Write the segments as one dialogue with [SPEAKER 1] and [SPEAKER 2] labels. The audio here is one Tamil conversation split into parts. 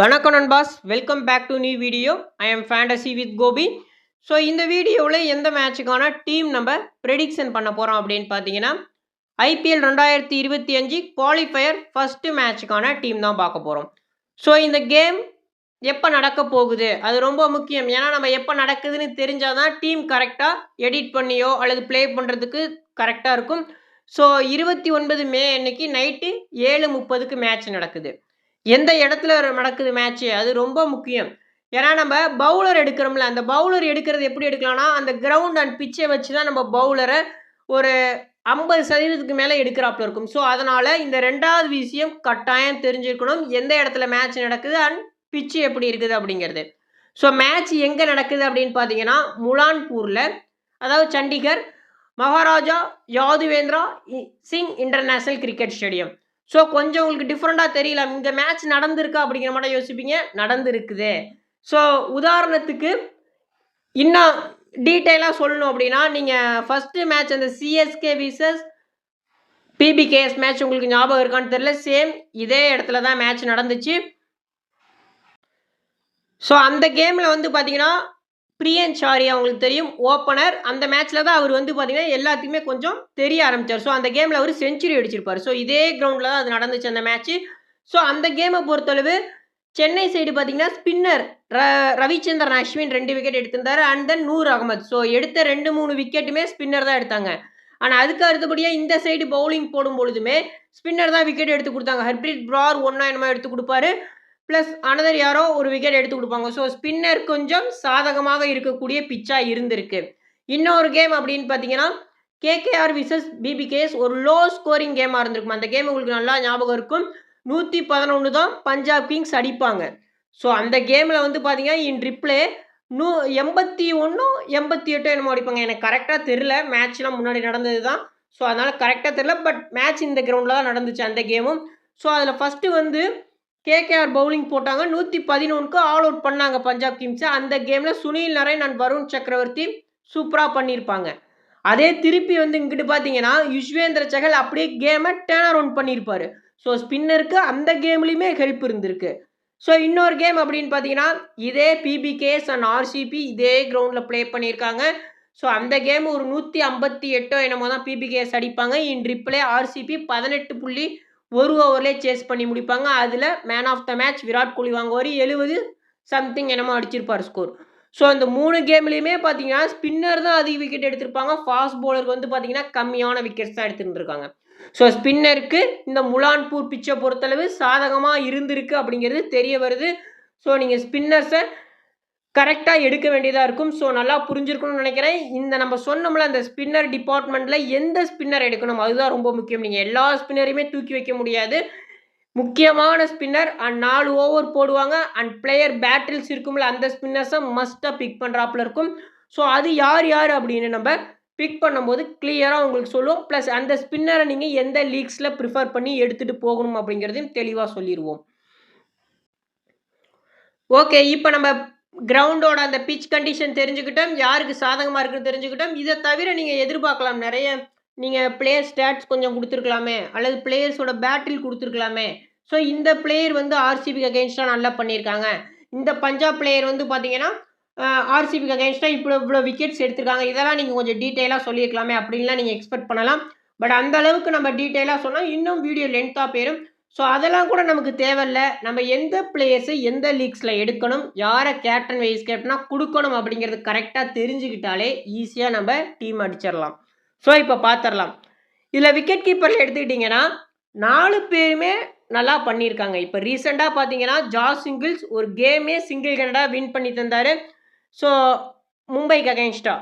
[SPEAKER 1] வணக்கம் நண்பாஸ். Welcome back to new video I am fantasy with Gopi so இந்த வீடியோவில் எந்த மேட்சுக்கான டீம் நம்ம ப்ரெடிக்ஷன் பண்ண போகிறோம் அப்படின்னு பார்த்தீங்கன்னா ஐபிஎல் ரெண்டாயிரத்தி இருபத்தி அஞ்சு குவாலிஃபயர் ஃபஸ்ட்டு மேட்சுக்கான டீம் தான் பார்க்க போகிறோம் ஸோ இந்த கேம் எப்போ நடக்க போகுது? அது ரொம்ப முக்கியம். ஏன்னா நம்ம எப்போ நடக்குதுன்னு தெரிஞ்சால் தான் டீம் கரெக்டாக எடிட் பண்ணியோ அல்லது ப்ளே பண்ணுறதுக்கு கரெக்டாக இருக்கும். ஸோ இருபத்தி ஒன்பது மே அன்னைக்கு நைட்டு ஏழு முப்பதுக்கு மேட்ச் நடக்குது. எந்த இடத்துல நடக்குது மேட்ச்சு அது ரொம்ப முக்கியம். ஏன்னா நம்ம பவுலர் எடுக்கிறோம்ல அந்த பவுலர் எடுக்கிறது எப்படி எடுக்கலாம்னா அந்த கிரவுண்ட் அண்ட் பிச்சை வச்சு தான் நம்ம பவுலரை ஒரு ஐம்பது சதவீதத்துக்கு மேலே எடுக்கிறாப்புல இருக்கும். ஸோ அதனால் இந்த ரெண்டாவது விஷயம் கட்டாயம் தெரிஞ்சிருக்கணும். எந்த இடத்துல மேட்ச் நடக்குது அண்ட் பிச்சு எப்படி இருக்குது அப்படிங்கிறது. ஸோ மேட்ச் எங்கே நடக்குது அப்படின்னு பார்த்தீங்கன்னா முலான்பூரில் அதாவது சண்டிகர் மகாராஜா யாதுவேந்திரா இ- Singh international cricket stadium. So கொஞ்சம் உங்களுக்கு டிஃப்ரெண்ட்டாக தெரியல இந்த மேட்ச் நடந்திருக்கா அப்படிங்கிற மாதிரி யோசிப்பீங்க. நடந்திருக்குது. ஸோ உதாரணத்துக்கு இன்னும் டீட்டெயிலாக சொல்லணும் அப்படின்னா நீங்கள் ஃபஸ்ட்டு மேட்ச் அந்த சிஎஸ்கே விசஸ் பிபிகேஎஸ் மேட்ச் உங்களுக்கு ஞாபகம் இருக்கான்னு தெரியல. சேம் இதே இடத்துல தான் மேட்ச் நடந்துச்சு. ஸோ அந்த கேமில் வந்து பார்த்தீங்கன்னா பிரியன் சாரி அவங்களுக்கு தெரியும். ஓப்பனர். அந்த மேட்ச்சில் தான் அவர் வந்து பார்த்தீங்கன்னா எல்லாத்துக்குமே கொஞ்சம் தெரிய ஆரம்பிச்சார். ஸோ அந்த கேமில் அவர் செஞ்சுரி அடிச்சிருப்பார். ஸோ இதே கிரவுண்டில் தான் அது நடந்துச்சு அந்த மேட்ச்சு ஸோ அந்த கேமை பொறுத்தளவு சென்னை சைடு பார்த்தீங்கன்னா ஸ்பின்னர் ர ரவிச்சந்திரன் அஸ்வின் ரெண்டு wicket எடுத்திருந்தாரு. And then Noor Ahmad. So எடுத்த ரெண்டு மூணு விக்கெட்டுமே ஸ்பின்னர் தான் எடுத்தாங்க. ஆனால் அதுக்கு அடுத்தபடியாக இந்த சைடு பவுலிங் போடும் பொழுதுமே ஸ்பின்னர் தான் விக்கெட் எடுத்து கொடுத்தாங்க. ஹர்ப்ரீத் ப்ரார் ஒன்றா என்னமோ எடுத்து கொடுப்பாரு. ப்ளஸ் அனதர் யாரோ ஒரு விக்கெட் எடுத்து கொடுப்பாங்க. ஸோ ஸ்பின்னர் கொஞ்சம் சாதகமாக இருக்கக்கூடிய பிச்சாக இருந்திருக்கு. இன்னொரு கேம் அப்படின்னு பார்த்தீங்கன்னா கேகேஆர் விசஸ் பிபிகேஎஸ் ஒரு லோ ஸ்கோரிங் கேமாக இருந்திருக்கும். அந்த கேம் உங்களுக்கு நல்லா ஞாபகம் இருக்கும். நூற்றி பதினொன்று தான் பஞ்சாப் கிங்ஸ் அடிப்பாங்க. ஸோ அந்த கேமில் வந்து பார்த்தீங்கன்னா இன் ரிப்ளே நூ எண்பத்தி ஒன்றும் எண்பத்தி எட்டோ என்னமோ அடிப்பாங்க. எனக்கு கரெக்டாக தெரில மேட்ச்லாம் முன்னாடி நடந்தது தான். ஸோ அதனால் கரெக்டாக தெரில பட் மேட்ச் இந்த கிரவுண்டில் தான் நடந்துச்சு அந்த கேமும் ஸோ அதில் ஃபஸ்ட்டு வந்து கேகேஆர் பவுலிங் போட்டாங்க. நூற்றி பதினொன்றுக்கு ஆல் அவுட் பண்ணாங்க பஞ்சாப் கிங்ஸை. அந்த கேமில் சுனில் நரேன் அண்ட் வருண் சக்கரவர்த்தி சூப்பராக பண்ணியிருப்பாங்க. அதே திருப்பி வந்து இங்கிட்டு பார்த்தீங்கன்னா யுஷ்வேந்திர சகல் அப்படியே கேமை டேர்ன் அரவுண்ட் பண்ணியிருப்பார். ஸோ ஸ்பின்னருக்கு அந்த கேம்லேயுமே ஹெல்ப் இருந்திருக்கு. ஸோ இன்னொரு கேம் அப்படின்னு பார்த்தீங்கன்னா இதே பிபிகேஎஸ் அண்ட் ஆர்சிபி இதே கிரவுண்டில் ப்ளே பண்ணியிருக்காங்க. ஸோ அந்த கேம் ஒரு நூற்றி ஐம்பத்தி எட்டோ என்னமோ தான் பிபிகேஎஸ் அடிப்பாங்க. இன் ரிப்ளே ஆர்சிபி பதினெட்டு புள்ளி ஒரு ஓவர்லேயே சேஸ் பண்ணி முடிப்பாங்க. அதில் man of the match Virat Kohli வாங்குவார். எழுபது சம்திங் என்னமோ அடிச்சிருப்பார் ஸ்கோர் ஸோ அந்த மூணு கேம்லேயுமே பார்த்தீங்கன்னா ஸ்பின்னர் தான் அதிக விக்கெட் எடுத்திருப்பாங்க. ஃபாஸ்ட் பவுலருக்கு வந்து பார்த்தீங்கன்னா கம்மியான விக்கெட்ஸ் தான் எடுத்துருந்துருக்காங்க. ஸோ ஸ்பின்னருக்கு இந்த முலான்பூர் பிச்சை பொறுத்தளவு சாதகமாக இருந்திருக்கு அப்படிங்கிறது தெரிய வருது. ஸோ நீங்கள் ஸ்பின்னர்ஸை கரெக்டாக எடுக்க வேண்டியதாக இருக்கும். ஸோ நல்லா புரிஞ்சிருக்கணும்னு நினைக்கிறேன். இந்த நம்ம சொன்னோம்ல அந்த ஸ்பின்னர் டிபார்ட்மெண்ட்டில் எந்த ஸ்பின்னர் எடுக்கணும்? அதுதான் ரொம்ப முக்கியம். நீங்கள் எல்லா ஸ்பின்னரையுமே தூக்கி வைக்க முடியாது. முக்கியமான ஸ்பின்னர் அண்ட் நாலு ஓவர் போடுவாங்க. அண்ட் பிளேயர் பேட்டில்ஸ் இருக்கும்ல அந்த ஸ்பின்னர்ஸை மஸ்ட்டாக பிக் பண்ணுறாப்புல இருக்கும். ஸோ அது யார் யார் அப்படின்னு நம்ம பிக் பண்ணும்போது கிளியராக உங்களுக்கு சொல்லுவோம் ப்ளஸ் அந்த ஸ்பின்னரை நீங்கள் எந்த லீக்ஸில் ப்ரிஃபர் பண்ணி எடுத்துகிட்டு போகணும் அப்படிங்கிறதையும் தெளிவாக சொல்லிடுவோம் ஓகே இப்போ நம்ம கிரவுண்டோட அந்த பிச் கண்டிஷன் தெரிஞ்சுக்கிட்டோம் யாருக்கு சாதகமாக இருக்குன்னு தெரிஞ்சுக்கிட்டோம். இதை தவிர நீங்கள் எதிர்பார்க்கலாம். நிறைய நீங்கள் பிளேயர் ஸ்டாட்ஸ் கொஞ்சம் கொடுத்துருக்கலாமே அல்லது பிளேயர்ஸோட பேட்டில் கொடுத்துருக்கலாமே. ஸோ இந்த பிளேயர் வந்து ஆர்சிபிக்கு அகேன்ஸ்டாக நல்லா பண்ணியிருக்காங்க. இந்த பஞ்சாப் பிளேயர் வந்து பார்த்தீங்கன்னா ஆர்சிபிக்கு அகேன்ஸ்டாக இப்போ இவ்வளோ விக்கெட்ஸ் எடுத்திருக்காங்க. இதெல்லாம் நீங்கள் கொஞ்சம் டீட்டெயிலாக சொல்லியிருக்கலாமே. அப்படின்லாம் நீங்கள் எக்ஸ்பெக்ட் பண்ணலாம். பட் அந்த அளவுக்கு நம்ம டீட்டெயிலாக சொன்னால் இன்னும் வீடியோ லென்த்தாக போயிடும் ஸோ அதெல்லாம் கூட நமக்கு தேவையில்ல. நம்ம எந்த பிளேயர்ஸை எந்த லீக்ஸில் எடுக்கணும் யாரை கேப்டன் வைஸ் கேப்டனாக கொடுக்கணும் அப்படிங்கிறது கரெக்டாக தெரிஞ்சுக்கிட்டாலே ஈஸியாக நம்ம டீம் அடிச்சிடலாம். ஸோ இப்போ பார்த்துடலாம் இதில் விக்கெட் கீப்பரில் எடுத்துக்கிட்டிங்கன்னா நாலு பேருமே நல்லா பண்ணியிருக்காங்க. இப்போ ரீசெண்டாக பார்த்தீங்கன்னா ஜா சிங்கிள்ஸ் ஒரு கேமே சிங்கிள் கனடாக வின் பண்ணி தந்தார். ஸோ மும்பைக்கு அகேன்ஸ்டா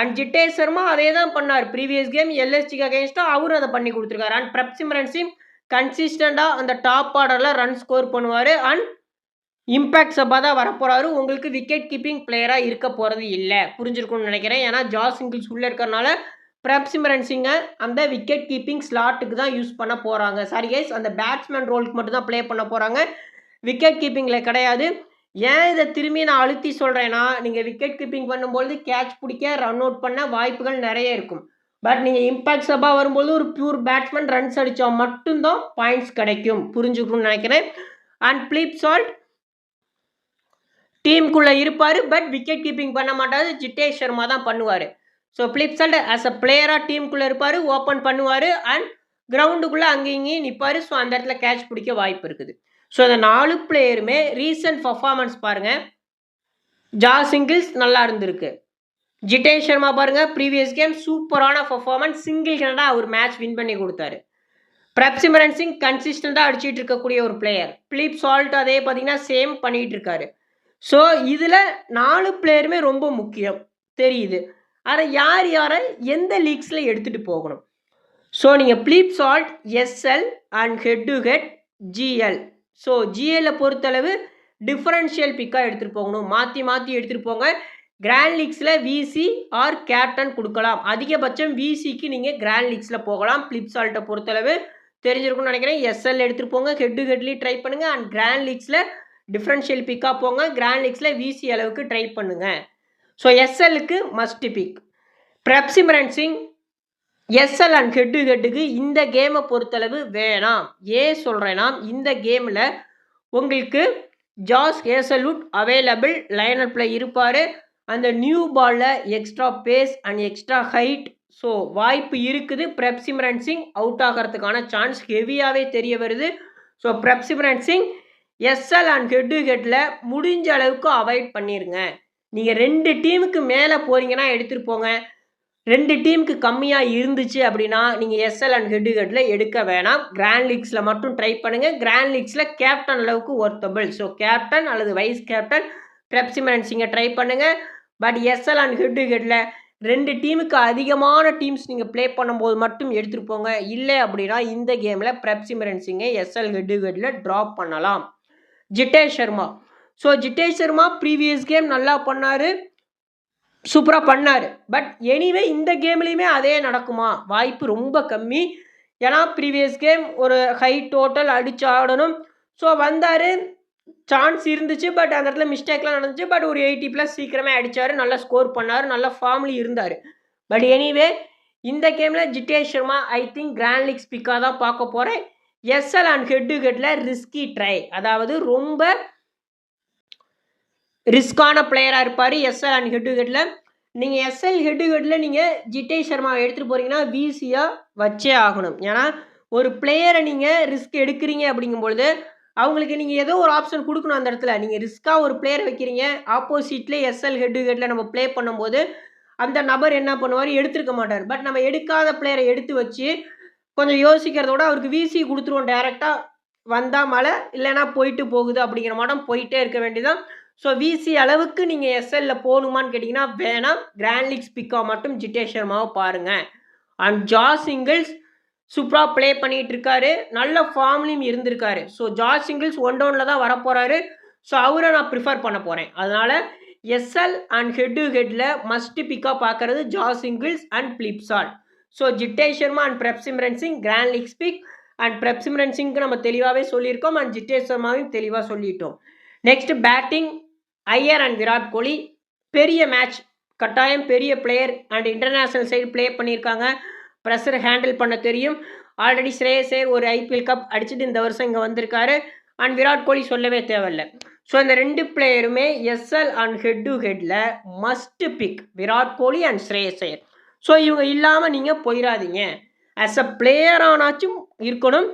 [SPEAKER 1] அண்ட் ஜிட்டேஷ் சர்மா அதே தான் பண்ணார். ப்ரீவியஸ் கேம் எல்எஸ்டிக்கு அகேன்ஸ்டாக அவரும் அதை பண்ணி கொடுத்துருக்காரு. அண்ட் பிரப் சிம்ரன் சிங் கன்சிஸ்டண்டாக அந்த டாப் ஆர்டரில் ரன் ஸ்கோர் பண்ணுவார். அண்ட் இம்பேக்ட் சப்பாக தான் வரப்போகிறாரு உங்களுக்கு விக்கெட் கீப்பிங் பிளேயராக இருக்க போகிறது இல்லை. புரிஞ்சிருக்கும்னு நினைக்கிறேன். ஏன்னா ஜாஸ் சிங்கிள்ஸ் உள்ளே இருக்கிறனால பிரப்சிமரன் சிங்கை அந்த விக்கெட் கீப்பிங் ஸ்லாட்டுக்கு தான் யூஸ் பண்ண போகிறாங்க சாரி கைஸ் அந்த பேட்ஸ்மேன் ரோலுக்கு மட்டும் தான் ப்ளே பண்ண போகிறாங்க விக்கெட் கீப்பிங்கில் கிடையாது. ஏன் இதை திரும்பி நான் அழுத்தி சொல்கிறேன்னா நீங்கள் விக்கெட் கீப்பிங் பண்ணும்பொழுது கேட்ச் பிடிக்க ரன் அவுட் பண்ண வாய்ப்புகள் நிறைய இருக்கும். பட் நீங்கள் இம்பாக்ட் சப்பாக வரும்போது ஒரு பியூர் பேட்ஸ்மேன் ரன்ஸ் அடித்தா மட்டும்தான் பாயிண்ட்ஸ் கிடைக்கும். புரிஞ்சுக்கணும்னு நினைக்கிறேன். அண்ட் பிளிப் சால்ட் டீமுக்குள்ளே இருப்பார் பட் விக்கெட் கீப்பிங் பண்ண மாட்டார். ஜிட்டேஷ் சர்மா தான் பண்ணுவார். ஸோ பிளிப்சல்ட் ஆஸ் அ பிளேயராக டீமுக்குள்ளே இருப்பார் ஓப்பன் பண்ணுவார் அண்ட் கிரவுண்டுக்குள்ளே அங்கேயும் இங்கேயும் நிற்பார் ஸோ அந்த இடத்துல கேட்ச் பிடிக்க வாய்ப்பு இருக்குது. ஸோ இந்த நாலு பிளேயருமே ரீசன்ட் பர்ஃபார்மன்ஸ் பாருங்கள் ஜா சிங்கிள்ஸ் நல்லா இருந்திருக்கு. ஜிட்டேஷ் சர்மா பாருங்கள் ப்ரீவியஸ் கேம் சூப்பரான பர்ஃபார்மன்ஸ் சிங்கிள் ஹேண்டாக அவர் மேட்ச் வின் பண்ணி கொடுத்தாரு. பிரப்சிமரன் சிங் கன்சிஸ்டண்ட்டாக அடிச்சிட்டு இருக்கக்கூடிய ஒரு பிளேயர் பிலிப் சால்ட் அதே பார்த்தீங்கன்னா சேம் பண்ணிகிட்டு இருக்காரு. ஸோ இதில் நாலு பிளேயருமே ரொம்ப முக்கியம். தெரியுது. அதை யார் யாரை எந்த லீக்ஸில் எடுத்துகிட்டு போகணும்? ஸோ நீங்கள் Philip Salt SL and head to head GL so ஜிஎல்லை பொறுத்தளவு டிஃபரன்ஷியல் பிக்காக எடுத்துகிட்டு போகணும். மாற்றி மாற்றி எடுத்துகிட்டு போங்க. கிராண்ட் லீக்ஸில் விசி ஆர் கேப்டன் கொடுக்கலாம். அதிகபட்சம் விசிக்கு நீங்கள் கிராண்ட் லீக்ஸில் போகலாம். ஃப்ளிப்சால்ட்டை பொறுத்தளவு தெரிஞ்சிருக்கும்னு நினைக்கிறேன். எஸ்எல் எடுத்துகிட்டு போங்க. ஹெட் டு ஹெட்லேயும் ட்ரை பண்ணுங்கள் அண்ட் கிராண்ட் லீக்ஸில் டிஃப்ரென்ஷியல் பிக்காக போங்க. கிராண்ட் லீக்ஸில் விசி அளவுக்கு ட்ரை பண்ணுங்கள் so எஸ்எல்லுக்கு must pick Prabhsimran Singh SL and head to ஹெட்டுக்கு இந்த கேமை பொறுத்தளவு வேணாம். ஏன் சொல்கிறேன்னா இந்த கேமில் உங்களுக்கு ஜாஸ் ஏசலுட் அவைலபிள் லைனப்பில் இருப்பார். அந்த நியூ பாலில் extra pace and extra height so வாய்ப்பு இருக்குது. பிரப்சிம்ரன் சிங் அவுட் ஆகிறதுக்கான சான்ஸ் ஹெவியாகவே தெரிய வருது. So Prabhsimran Singh SL and head to ஹெட்டில் முடிஞ்ச அளவுக்கு அவாய்ட் பண்ணிடுங்க நீங்கள் ரெண்டு டீமுக்கு மேலே போகிறீங்கன்னா எடுத்துகிட்டு போங்க. ரெண்டு டீமுக்கு கம்மியாக இருந்துச்சு அப்படின்னா நீங்கள் எஸ்எல் அண்ட் ஹெட் ஹெட்டில் எடுக்க வேணாம். கிராண்ட் லீக்ஸில் மட்டும் ட்ரை பண்ணுங்கள் கிராண்ட் லீக்ஸில் கேப்டன் அளவுக்கு ஒர்த்தபிள் ஸோ கேப்டன் அல்லது வைஸ் கேப்டன் பிரப்சிமரன் சிங்கை ட்ரை பண்ணுங்கள் பட் எஸ்எல் அண்ட் ஹெட் ஹெட்டில் ரெண்டு டீமுக்கு அதிகமான டீம்ஸ் நீங்கள் ப்ளே பண்ணும்போது மட்டும் எடுத்துகிட்டு போங்க. இல்லை அப்படின்னா இந்த கேமில் பிரப்சிமரன் சிங்கை எஸ்எல் ஹெட் ஹெட்டில் ட்ராப் பண்ணலாம். Jitesh Sharma so Jitesh Sharma previous game நல்லா பண்ணார். சூப்பராக பண்ணார். பட் எனிவே இந்த கேம்லேயுமே அதே நடக்குமா? வாய்ப்பு ரொம்ப கம்மி. ஏன்னா ப்ரீவியஸ் கேம் ஒரு ஹை டோட்டல் அடிச்சு ஆடணும். ஸோ வந்தார் சான்ஸ் இருந்துச்சு பட் அந்த இடத்துல மிஸ்டேக்லாம் நடந்துச்சு பட் ஒரு எயிட்டி ப்ளஸ் சீக்கிரமே அடித்தார் நல்லா ஸ்கோர் பண்ணார் நல்ல ஃபார்ம்லேயும் இருந்தார். பட் எனிவே இந்த கேமில் Jitesh Sharma I think grand league ஸ்பிக்காக தான் பார்க்க போகிறேன் எஸ்எல் அண்ட் ஹெட் டு ஹெட்டில் ரிஸ்கி ட்ரை அதாவது ரொம்ப ரிஸ்கான பிளேயராக இருப்பார் எஸ்எல் அண்ட் ஹெட் டு ஹெட்டில் நீங்கள் எஸ்எல் ஹெட் டு ஹெட்டில் நீங்கள் ஜிட்டேஷ் சர்மாவை எடுத்துகிட்டு போகிறீங்கன்னா விசியாக வச்சே ஆகணும். ஏன்னா ஒரு பிளேயரை நீங்கள் ரிஸ்க் எடுக்கிறீங்க அப்படிங்கும்பொழுது அவங்களுக்கு நீங்கள் ஏதோ ஒரு ஆப்ஷன் கொடுக்கணும் அந்த இடத்துல. நீங்கள் ரிஸ்க்காக ஒரு பிளேயர் வைக்கிறீங்க. ஆப்போசிட்லேயே எஸ்எல் ஹெட்டு ஹெட்டில் நம்ம ப்ளே பண்ணும்போது அந்த நபர் என்ன பண்ணுவார்? எடுத்திருக்க மாட்டார். பட் நம்ம எடுக்காத பிளேயரை எடுத்து வச்சு கொஞ்சம் யோசிக்கிறதோட அவருக்கு விசி கொடுத்துருவோம் டேரெக்டாக வந்தால் மழை இல்லைன்னா போயிட்டு போகுது அப்படிங்கிற மாட்டம் போயிட்டே இருக்க வேண்டியதான் ஸோ விசி அளவுக்கு நீங்கள் எஸ்எல்ல போகணுமான்னு கேட்டிங்கன்னா வேணாம். கிராண்ட் லீக்ஸ் பிக்காக மட்டும் ஜிட்டேஷ் சர்மாவை பாருங்கள் அண்ட் ஜா சிங்கிள்ஸ் சூப்பராக ப்ளே பண்ணிகிட்டு இருக்காரு நல்ல ஃபார்ம்லையும் இருந்திருக்காரு. ஸோ ஜார்ஜ் சிங்கிள்ஸ் ஒன் டவுனில் தான் வரப்போகிறாரு ஸோ அவரை நான் ப்ரிஃபர் பண்ண போகிறேன் அதனால் எஸ்எல் அண்ட் ஹெட் டு ஹெட்டில் மஸ்ட் பிக்காக பார்க்குறது ஜார்ஜ் Inglis and பிளிப்சால் so Jitesh Sharma and Prabhsimran Singh grand league pick and Prabhsimran சிங்க்கு நம்ம தெளிவாகவே சொல்லியிருக்கோம் அண்ட் ஜிட்டே சர்மாவையும் தெளிவாக சொல்லிட்டோம். Next batting Iyer and Virat Kohli பெரிய மேட்ச் கட்டாயம் பெரிய player and international side play பண்ணியிருக்காங்க. ப்ரெஷரை ஹேண்டில் பண்ண தெரியும். ஆல்ரெடி ஸ்ரேயசேர் ஒரு ஐபிஎல் கப் அடிச்சுட்டு இந்த வருஷம் இங்கே வந்திருக்காரு. அண்ட் விராட் கோலி சொல்லவே தேவையில்ல. ஸோ இந்த ரெண்டு பிளேயருமே எஸ்எல் அண்ட் ஹெட் டு ஹெட்டில் must pick Virat Kohli and ஸ்ரேயசேர் so இவங்க இல்லாமல் நீங்கள் போயிடாதீங்க ஆஸ் அ பிளேயரானாச்சும் இருக்கணும்.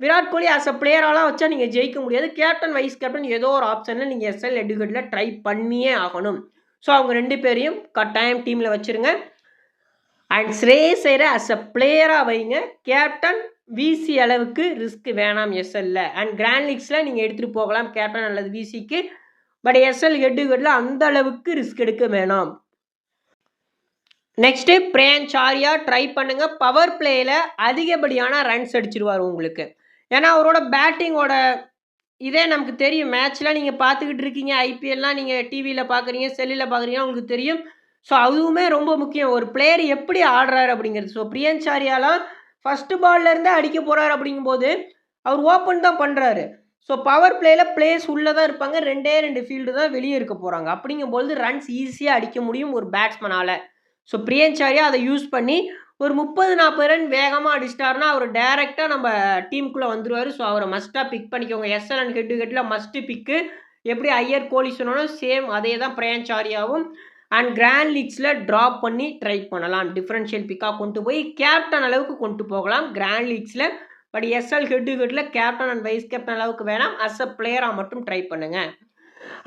[SPEAKER 1] விராட் கோலி ஆஸ் அ பிளேயராலாம் வச்சா நீங்கள் ஜெயிக்க முடியாது. கேப்டன் வைஸ் கேப்டன் ஏதோ ஒரு ஆப்ஷனில் நீங்கள் எஸ்எல் எடுக்கட்டில் ட்ரை பண்ணியே ஆகணும். ஸோ அவங்க ரெண்டு பேரையும் கட்டாயம் டீமில் வச்சுருங்க. அண்ட் ஸ்ரேயஸரை அஸ் அ பிளேயராக வைங்க. கேப்டன் விசி அளவுக்கு ரிஸ்க் வேணாம் எஸ்எல்ல அண்ட் கிராண்ட் லீக்ஸில் நீங்கள் எடுத்துகிட்டு போகலாம். கேப்டன் அல்லது விசிக்கு பட் எஸ்எல் ஹெட்டு ஹெட்டில் அந்த அளவுக்கு ரிஸ்க் எடுக்க வேணாம். நெக்ஸ்ட்டு பிரேன் ஆரியா ட்ரை பண்ணுங்க பவர் பிளேயில் அதிகப்படியான ரன்ஸ் அடிச்சிருவார் உங்களுக்கு. ஏன்னா அவரோட பேட்டிங்கோட இதே நமக்கு தெரியும். மேட்ச்லாம் நீங்கள் பார்த்துக்கிட்டு இருக்கீங்க. ஐபிஎல்லாம் நீங்கள் டிவியில் பார்க்குறீங்க. செல்லில் பார்க்குறீங்க. உங்களுக்கு தெரியும். ஸோ அதுவுமே ரொம்ப முக்கியம். ஒரு பிளேயர் எப்படி ஆடுறாரு அப்படிங்கிறது. ஸோ பிரியன் சாரியாலாம் ஃபஸ்ட்டு பால்லேருந்தே அடிக்க போகிறாரு அப்படிங்கும்போது அவர் ஓப்பன் தான் பண்ணுறாரு ஸோ பவர் பிளேயில் பிளேயர்ஸ் உள்ளே தான் இருப்பாங்க. ரெண்டே ரெண்டு ஃபீல்டு தான் வெளியே இருக்க போகிறாங்க அப்படிங்கும்போது ரன்ஸ் ஈஸியாக அடிக்க முடியும் ஒரு பேட்ஸ்மனால் ஸோ பிரியன்சாரியா அதை யூஸ் பண்ணி ஒரு முப்பது நாற்பது ரன் வேகமாக அடிச்சிட்டாருன்னா அவர் டேரெக்டாக நம்ம டீமுக்குள்ளே வந்துடுவார் ஸோ அவரை மஸ்ட்டாக பிக் பண்ணிக்கோங்க. எஸ்எல் அண்ட் ஹெட் ஹெட்டில் மஸ்ட்டு பிக்கு எப்படி ஐயர் கோலி சொன்னாலும் சேம் அதே தான் பிரியன்சாரியாவும் அண்ட் கிராண்ட் லீக்ஸில் ட்ராப் பண்ணி ட்ரை பண்ணலாம். டிஃப்ரென்ஷியல் பிக்காக கொண்டு போய் கேப்டன் அளவுக்கு கொண்டு போகலாம். கிராண்ட் லீக்ஸில் பட் எஸ்எல் ஹெட்டு ஹெட்டில் கேப்டன் அண்ட் வைஸ் கேப்டன் அளவுக்கு வேணாம். அஸ் அ பிளேயராக மட்டும் ட்ரை பண்ணுங்கள்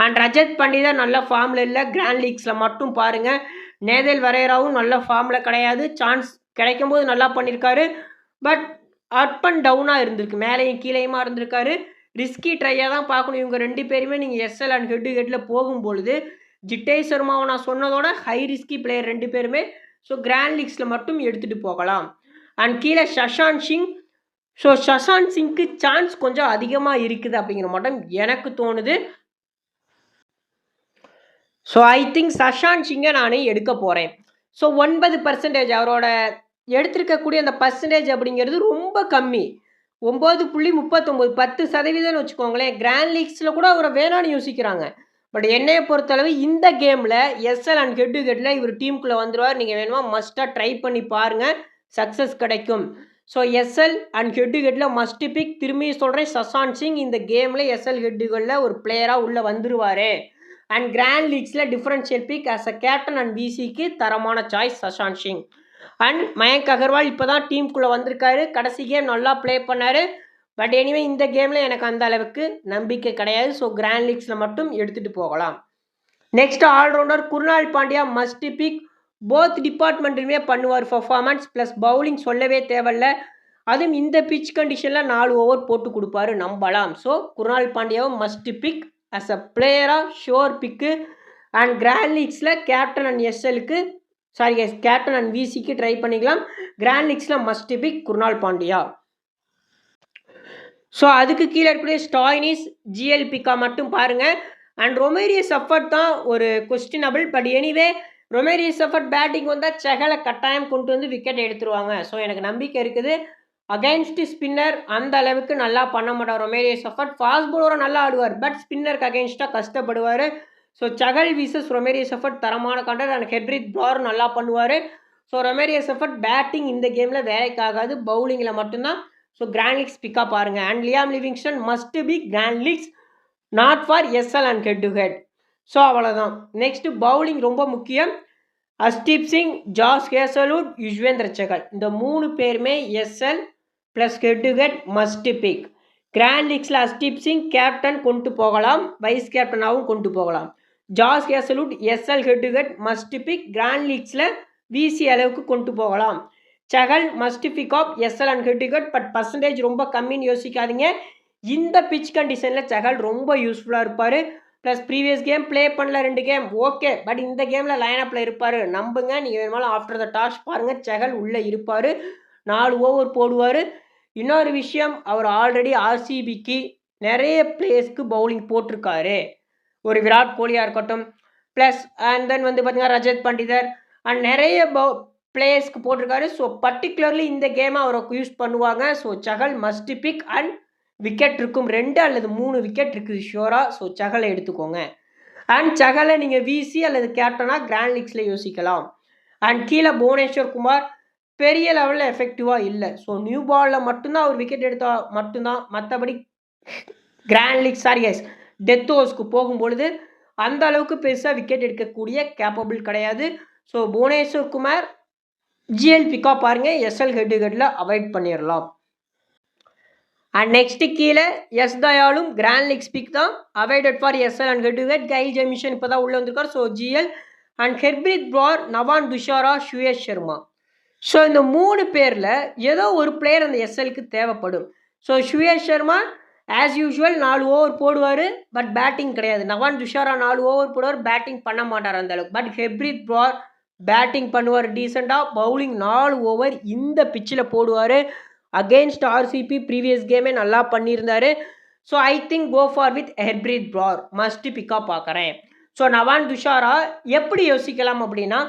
[SPEAKER 1] அண்ட் ரஜத் பண்டிதா நல்ல ஃபார்மில் இல்லை. கிராண்ட் லீக்ஸில் மட்டும் பாருங்கள் நேதல் வரையராவும் நல்ல ஃபார்மில் கிடையாது. சான்ஸ் கிடைக்கும் போது நல்லா பண்ணியிருக்காரு பட் அப் அண்ட் டவுனாக இருந்திருக்கு. மேலேயும் கீழேயுமா இருந்திருக்காரு. ரிஸ்கி ட்ரையாக தான் பார்க்கணும். இவங்க ரெண்டு பேருமே நீங்கள் எஸ்எல் அண்ட் ஹெட்டு ஹெட்டில் போகும்பொழுது ஜிட்டே சர்மாவை நான் சொன்னதோட ஹை ரிஸ்கி பிளேயர் ரெண்டு பேருமே ஸோ கிராண்ட் லீக்ஸில் மட்டும் எடுத்துகிட்டு போகலாம். அண்ட் கீழே சஷாந்த் சிங் ஸோ சஷாந்த் சிங்க்கு சான்ஸ் கொஞ்சம் அதிகமாக இருக்குது அப்படிங்கிற மட்டும் எனக்கு தோணுது. ஸோ ஐ திங்க் சஷாந்த் சிங்கை நான் எடுக்க போகிறேன் ஸோ ஒன்பது பர்சன்டேஜ் அவரோட எடுத்திருக்கக்கூடிய அந்த பர்சன்டேஜ் அப்படிங்கிறது ரொம்ப கம்மி. ஒம்பது புள்ளி முப்பத்தொம்போது பத்து சதவீதம்னு வச்சுக்கோங்களேன். கிராண்ட் லீக்ஸில் கூட அவரை வேணான்னு யோசிக்கிறாங்க. பட் என்னையை பொறுத்தளவு இந்த கேமில் எஸ்எல் அண்ட் ஹெட் டு ஹெட்டில் இவர் டீமுக்குள்ளே வந்துடுவார் நீங்கள் வேணுமா மஸ்ட்டாக ட்ரை பண்ணி பாருங்கள் சக்ஸஸ் கிடைக்கும். So SL and head to ஹெட்டில் must pick திரும்பி சொல்கிறேன் சசாந்த் சிங் இந்த கேமில் எஸ்எல் ஹெட்டுகளில் ஒரு பிளேயராக உள்ளே வந்துருவார். And grand லீக்ஸில் differential pick as a captain and பிசிக்கு தரமான சாய்ஸ் சசாந்த் சிங் அண்ட் மயங்க் அகர்வால் இப்போ தான் டீமுக்குள்ளே வந்திருக்காரு. கடைசி கேம் நல்லா ப்ளே பண்ணார். பட் எனிவே இந்த கேமில் எனக்கு அந்த அளவுக்கு நம்பிக்கை கிடையாது. ஸோ கிராண்ட் லீக்ஸில் மட்டும் எடுத்துகிட்டு போகலாம். Next allrounder Krunal Pandya must pick both டிபார்ட்மெண்ட்டுமே பண்ணுவார் பர்ஃபார்மன்ஸ் ப்ளஸ் பவுலிங் சொல்லவே தேவையில்ல. அதுவும் இந்த பிச் கண்டிஷனில் நாலு ஓவர் போட்டு கொடுப்பாரு நம்பலாம். ஸோ குருநாள் பாண்டியாவும் மஸ்ட் பிக் அஸ் அ பிளேயராக ஷோர் பிக்கு அண்ட் கிராண்ட் லீக்ஸில் கேப்டன் அண்ட் எஸ்எலுக்கு சாரி எஸ் கேப்டன் அண்ட் விசிக்கு ட்ரை பண்ணிக்கலாம். Grand லீக்ஸில் must pick Krunal Pandya. So அதுக்கு கீழே இருக்கக்கூடிய ஸ்டாயினிஸ் ஜிஎல்பிகா மட்டும் பாருங்கள் அண்ட் ரொமேரியஸ் எஃபர்ட் தான் ஒரு questionable but anyway Romario Shepherd batting வந்தால் செகலை கட்டாயம் கொண்டு வந்து விக்கெட் எடுத்துருவாங்க. ஸோ எனக்கு நம்பிக்கை இருக்குது. அகைன்ஸ்ட் ஸ்பின்னர் அந்த அளவுக்கு நல்லா பண்ண மாட்டார் ரொமேரியஸ் எஃபர்ட் ஃபாஸ்ட் பவுலரும் நல்லா ஆடுவார் பட் ஸ்பின்னருக்கு அகைன்ஸ்டாக கஷ்டப்படுவார். So Chahal versus Romario Shepherd தரமான கண்டர் அண்ட் ஹெட்ரித் பார் நல்லா பண்ணுவார். ஸோ ரொமேரியஸ் எஃபர்ட் பேட்டிங் இந்த கேமில் வேலைக்கு ஆகாது பவுலிங்கில் மட்டும்தான். ஸோ கிராண்ட் லீக்ஸ் பிக்காக பாருங்கள் and Liam Livingstone must be grand leagues not for SL and head to head so அவ்வளோதான் நெக்ஸ்ட்டு பவுலிங் ரொம்ப முக்கியம். அஸ்தீப் சிங் ஜாஸ் ஹேசலூட் யுஷ்வேந்திர சகல் இந்த மூணு பேருமே SL plus head to head must pick grand லீக்ஸில் Arshdeep Singh captain கொண்டு போகலாம். வைஸ் கேப்டனாகவும் கொண்டு போகலாம். Josh Hazlewood SL head to head must pick grand லீக்ஸில் VC அளவுக்கு கொண்டு போகலாம். Chahal must pick SL and head but percentage ரொம்ப கம்மின்னு யோசிக்காதீங்க. இந்த பிச் கண்டிஷனில் செகல் ரொம்ப யூஸ்ஃபுல்லாக இருப்பார். ப்ளஸ் ப்ரீவியஸ் கேம் ப்ளே பண்ணல ரெண்டு கேம் ஓகே பட் இந்த கேமில் லைன் அப்பில் இருப்பார். நம்புங்க நீங்கள் வேணுமாலும் ஆஃப்டர் த டாஸ் பாருங்கள் செகல் உள்ளே இருப்பார். நாலு ஓவர் போடுவார். இன்னொரு விஷயம் அவர் ஆல்ரெடி ஆர்சிபிக்கு நிறைய பிளேஸ்க்கு பவுலிங் போட்டிருக்காரு. ஒரு விராட் கோலியாக இருக்கட்டும். ப்ளஸ் அண்ட் தென் வந்து பார்த்தீங்கன்னா ரஜத் பண்டிதர். அண்ட் நிறைய பவு பிளேயர்ஸ்க்கு போட்டிருக்காரு. ஸோ பர்டிகுலர்லி இந்த கேமை அவரை யூஸ் பண்ணுவாங்க. So Chahal must pick and wicket இருக்கும். ரெண்டு அல்லது மூணு விக்கெட் இருக்குது ஷியோராக ஸோ சகலை எடுத்துக்கோங்க. அண்ட் சகலை நீங்கள் விசி அல்லது கேப்டனாக கிராண்ட் லீக்ஸில் யோசிக்கலாம். அண்ட் கீழே புவனேஸ்வர் குமார் பெரிய லெவலில் எஃபெக்டிவாக இல்லை. ஸோ நியூ பாலில் மட்டும்தான் அவர் விக்கெட் எடுத்தால் மட்டும்தான். மற்றபடி grand league sorry guys death ஓவர்ஸ்க்கு போகும்பொழுது அந்த அளவுக்கு பெருசாக விக்கெட் எடுக்கக்கூடிய கேப்பபிள் கிடையாது. ஸோ புவனேஸ்வர் குமார் ஜிஎல் பிக்கா பாருங்கள் எஸ்எல் ஹெட் ஹெட்டில் அவாய்ட் பண்ணிடலாம் அண்ட் நெக்ஸ்ட்டு கீழே எஸ் தயாலும் கிராண்ட் லீக் ஸ்பிக் தான் avoided for SL and head head Kyle Jamieson இப்போ தான் உள்ளே வந்திருக்கார். So GL and Harpreet Brar Nuwan Thushara Suyash Sharma so இந்த மூணு பேரில் ஏதோ ஒரு பிளேயர் அந்த எஸ்எல்க்கு தேவைப்படும். So Suyash Sharma as usual நாலு ஓவர் போடுவார் பட் பேட்டிங் கிடையாது. நவான் துஷாரா நாலு ஓவர் போடுவார் பேட்டிங் பண்ண மாட்டார் அந்தளவுக்கு பட் ஹெப்ரித் பார் பேட்டிங் பண்ணுவார் டீசெண்டாக பவுலிங் நாலு ஓவர் இந்த பிச்சில் போடுவார். அகெயின்ஸ்ட் ஆர்சிபி ப்ரீவியஸ் கேமே நல்லா பண்ணியிருந்தார். So I think go for with Harpreet Brar must பிக்காக பார்க்குறேன் ஸோ நவான் துஷாரா எப்படி யோசிக்கலாம் அப்படின்னா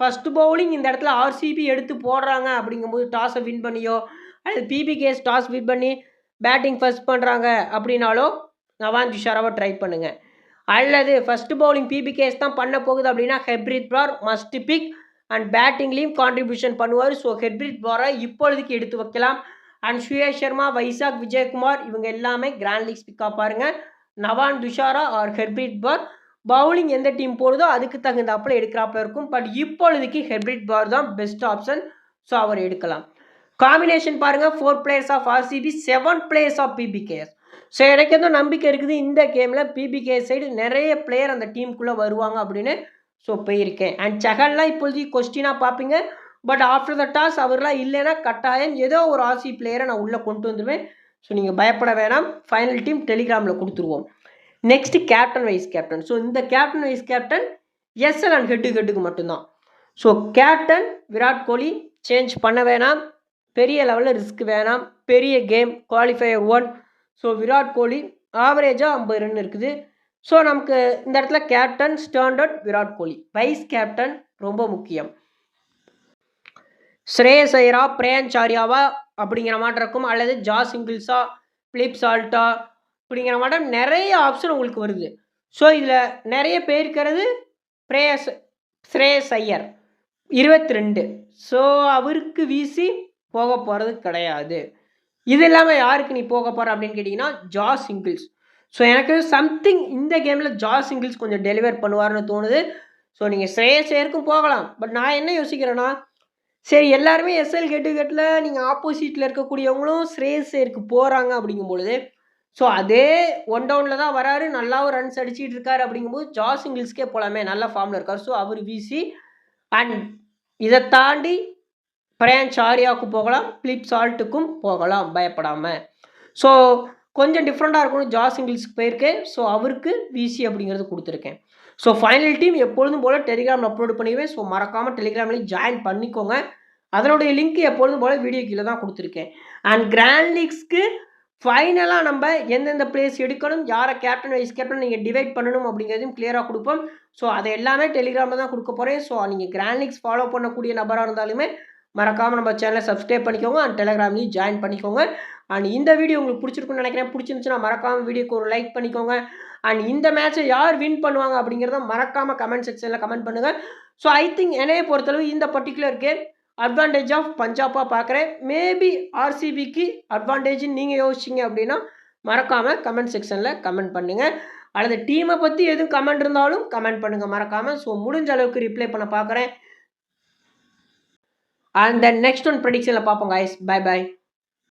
[SPEAKER 1] ஃபஸ்ட்டு பவுலிங் இந்த இடத்துல ஆர்சிபி எடுத்து போடுறாங்க அப்படிங்கும்போது டாஸை வின் பண்ணியோ அல்லது பிபிகேஸ் டாஸ் வின் பண்ணி பேட்டிங் ஃபர்ஸ்ட் பண்ணுறாங்க அப்படின்னாலோ நவான் துஷாராவை ட்ரை பண்ணுங்கள் அல்லது ஃபஸ்ட்டு பவுலிங் பிபிகேஸ் தான் பண்ண போகுது அப்படின்னா Harpreet Brar must pick and பேட்டிங்லேயும் contribution பண்ணுவார். ஸோ ஹெப்ரித் பாரை இப்பொழுதுக்கு எடுத்து வைக்கலாம். அண்ட் சுயேஷ் சர்மா வைசாக் விஜயகுமார் இவங்க எல்லாமே கிராண்ட் லீக்ஸ் பிக்காக பாருங்கள் நவான் துஷாரா ஆர் ஹெர்பிரிட் பார் பவுலிங் எந்த டீம் போடுதோ அதுக்கு தகுந்தாப்புல எடுக்கிறாப்புல இருக்கும். பட் இப்பொழுதுக்கு ஹெர்பிரிட் பார் தான் பெஸ்ட் ஆப்ஷன் ஸோ அவர் எடுக்கலாம். காம்பினேஷன் பாருங்கள் four players of RCB seven players of PBKS so எனக்கு எந்த நம்பிக்கை இருக்குது. இந்த கேமில் பிபிகே சைடு நிறைய பிளேயர் அந்த டீமுக்குள்ளே வருவாங்க அப்படின்னு ஸோ போயிருக்கேன். அண்ட் சகல்லாம் இப்போதைக்கு கொஸ்டினாக பார்ப்பீங்க. பட் ஆஃப்டர் த டாஸ் அவர்லாம் இல்லைன்னா கட்டாயம் ஏதோ ஒரு ஆசி பிளேயரை நான் உள்ளே கொண்டு வந்துடுவேன் ஸோ நீங்கள் பயப்பட வேணாம். ஃபைனல் டீம் டெலிகிராமில் கொடுத்துருவோம். Next captain vice captain so இந்த captain vice captain SL and head ஹெட்டுக்கு மட்டும்தான். So captain Virat Kohli change பண்ண வேணாம். பெரிய லெவலில் ரிஸ்க் வேணாம். பெரிய game qualifier one so Virat Kohli ஆவரேஜாக ஐம்பது ரன் இருக்குது. ஸோ நமக்கு இந்த இடத்துல captain standard Virat Kohli vice captain ரொம்ப முக்கியம். ஸ்ரேயஸ் ஐயரா பிரேயன் சாரியாவா அப்படிங்கிற மாதிரி இருக்கும். அல்லது ஜா சிங்கிள்ஸா பிலிப் சால்ட்டா அப்படிங்கிற மாதிரி நிறைய ஆப்ஷன் உங்களுக்கு வருது. ஸோ இதில் நிறைய பேர் இருக்கிறது பிரேயஸ் ஸ்ரேயஸ் ஐயர் இருபத்தி ரெண்டு. ஸோ அவருக்கு வீசி போக போகிறது கிடையாது. இது இல்லாமல் யாருக்கு நீ போக போகிற அப்படின்னு கேட்டிங்கன்னா ஜா சிங்கிள்ஸ் ஸோ எனக்கு சம்திங் இந்த கேமில் ஜா சிங்கிள்ஸ் கொஞ்சம் டெலிவர் பண்ணுவார்னு தோணுது. ஸோ நீங்கள் ஸ்ரேயஸ் ஐயருக்கும் போகலாம். பட் நான் என்ன யோசிக்கிறேன்னா சரி எல்லாருமே எஸ்எல் கெட்டு கெட்டில் நீங்கள் ஆப்போசிட்டில் இருக்கக்கூடியவங்களும் ஸ்ரேயஸ் ஐயருக்கு போகிறாங்க அப்படிங்கும் பொழுது ஸோ அதே ஒன் டவுனில் தான் வராரு. நல்லாவும் ரன்ஸ் அடிச்சிட்டு இருக்காரு அப்படிங்கும்போது ஜா சிங்கிள்ஸ்க்கே போகலாமே நல்ல ஃபார்மில் இருக்கார். ஸோ அவர் வீசி அண்ட் இதை தாண்டி பிரயான் சாரியாவுக்கும் போகலாம் பிலிப் சால்ட்டுக்கும் போகலாம் பயப்படாமல் ஸோ கொஞ்சம் டிஃப்ரெண்ட்டாக இருக்கணும். ஜாஸ் சிங்கிள்ஸ்க்கு போயிருக்கேன் ஸோ அவருக்கு விசி அப்படிங்கிறது கொடுத்துருக்கேன். ஸோ ஃபைனல் டீம் எப்பொழுதும் போல் டெலிகிராமில் அப்லோட் பண்ணிடுவேன். ஸோ மறக்காமல் டெலிகிராம்லேயும் ஜாயின் பண்ணிக்கோங்க. அதனுடைய லிங்க் எப்பொழுதும் போல் வீடியோ கீழே தான் கொடுத்துருக்கேன். அண்ட் கிராண்ட் லீக்ஸ்க்கு ஃபைனலாக நம்ம எந்தெந்த பிளேஸ் எடுக்கணும் யாரை கேப்டன் வைஸ் கேப்டன் நீங்கள் டிவைட் பண்ணணும் அப்படிங்கிறதையும் கிளியராக கொடுப்போம். ஸோ அதை எல்லாமே டெலிகிராமில் தான் கொடுக்க போகிறேன் ஸோ நீங்கள் கிராண்ட் லீக்ஸ் ஃபாலோ பண்ணக்கூடிய நபராக இருந்தாலுமே மறக்காமல் நம்ம சேனலை சப்ஸ்கிரைப் பண்ணிக்கோங்க அண்ட் டெலகிராம்லேயும் ஜாயின் பண்ணிக்கோங்க. அண்ட் இந்த வீடியோ உங்களுக்கு பிடிச்சிருக்குன்னு நினைக்கிறேன். பிடிச்சிருந்துச்சுன்னா மறக்காமல் வீடியோக்கு ஒரு லைக் பண்ணிக்கோங்க. அண்ட் இந்த மேட்ச்சை யார் வின் பண்ணுவாங்க அப்படிங்கிறத மறக்காமல் கமெண்ட் செக்ஷனில் கமெண்ட் பண்ணுங்கள் ஸோ ஐ திங்க் என்னையை பொறுத்தளவு இந்த பர்டிகுலர் கேம் அட்வான்டேஜ் ஆஃப் பஞ்சாப்பாக பார்க்குறேன் மேபி ஆர்சிபிக்கு அட்வான்டேஜ்னு நீங்கள் யோசிச்சிங்க அப்படின்னா மறக்காமல் கமெண்ட் செக்ஷனில் கமெண்ட் பண்ணுங்கள் அல்லது டீமை பற்றி எதுவும் கமெண்ட் இருந்தாலும் கமெண்ட் பண்ணுங்கள் மறக்காமல் ஸோ முடிஞ்ச அளவுக்கு ரிப்ளை பண்ண பார்க்குறேன் அண்ட் தென் நெக்ஸ்ட் ஒன் ப்ரெடிக்ஷனில் பார்ப்போம் guys. By by